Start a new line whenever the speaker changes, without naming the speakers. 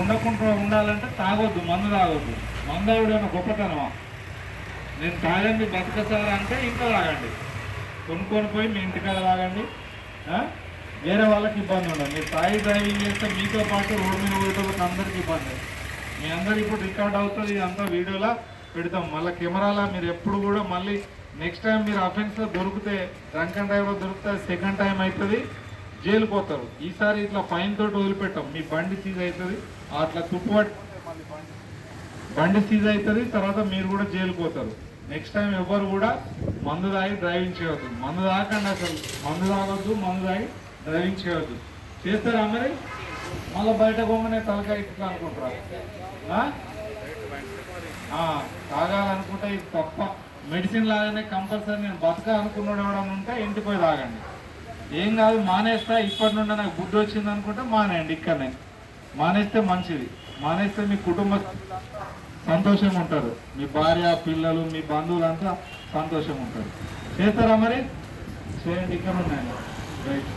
ఉండకుండా ఉండాలంటే తాగొద్దు మందు తాగొద్దు. మందు ఆవిడేమో గొప్పతనమా? నేను తాగండి బతకసారా అంటే ఇంట్లో తాగండి. కొనుక్కొని పోయి మీ ఇంటికాడ తాగండి వేరే వాళ్ళకి ఇబ్బంది ఉండదు. మీరు తాగి డ్రైవింగ్ చేస్తే మీతో పాటు రోడ్డు మీద పోయేటప్పుడు అందరికీ ఇబ్బంది. మీ అందరు ఇప్పుడు రికార్డ్ అవుతుంది ఇదంతా వీడియోలా పెడతాం. మళ్ళీ కెమెరాలో మీరు ఎప్పుడు కూడా మళ్ళీ నెక్స్ట్ టైం మీరు అఫెన్స్లో దొరికితే డ్రంక్ అండ్ డ్రైవ్లో దొరికితే సెకండ్ టైం అవుతుంది. జైలుకి పోతారు ఈసారి ఇట్లా ఫైన్ తోటి వదిలిపెట్టాం. మీ బండి సీజ్ అవుతుంది అట్లా తుప్పుపట్టి బండి సీజ్ అవుతుంది తర్వాత మీరు కూడా జైలుకి పోతారు నెక్స్ట్ టైం ఎవరు కూడా మందు తాగి డ్రైవింగ్ చేయవద్దు మందు తాగండి అసలు. మందు తాగొద్దు మందు తాగి డ్రైవింగ్ చేయవద్దు చేస్తారా మరి? మళ్ళీ బయట బొమ్మనే తలకాయ ఇట్లా అనుకుంటారా? తాగాలనుకుంటే ఇది తప్ప. మెడిసిన్ లాగానే కంపల్సరీ నేను బతక అనుకున్నాడు ఎవడన్నా ఉంటే ఇంటికి పోయి తాగండి. ఏం కాదు మానేస్తా ఇప్పటి నుండి నాకు బుద్ధి వచ్చింది అనుకుంటే మానేయండి ఇక్కడనే. మానేస్తే మంచిది. మానేస్తే మీ కుటుంబ సంతోషంగా ఉంటారు. మీ భార్య పిల్లలు మీ బంధువులంతా సంతోషంగా ఉంటారు. చేస్తారా మరి? చేయండి ఇక్కడ ఉన్నాయండి రైట్.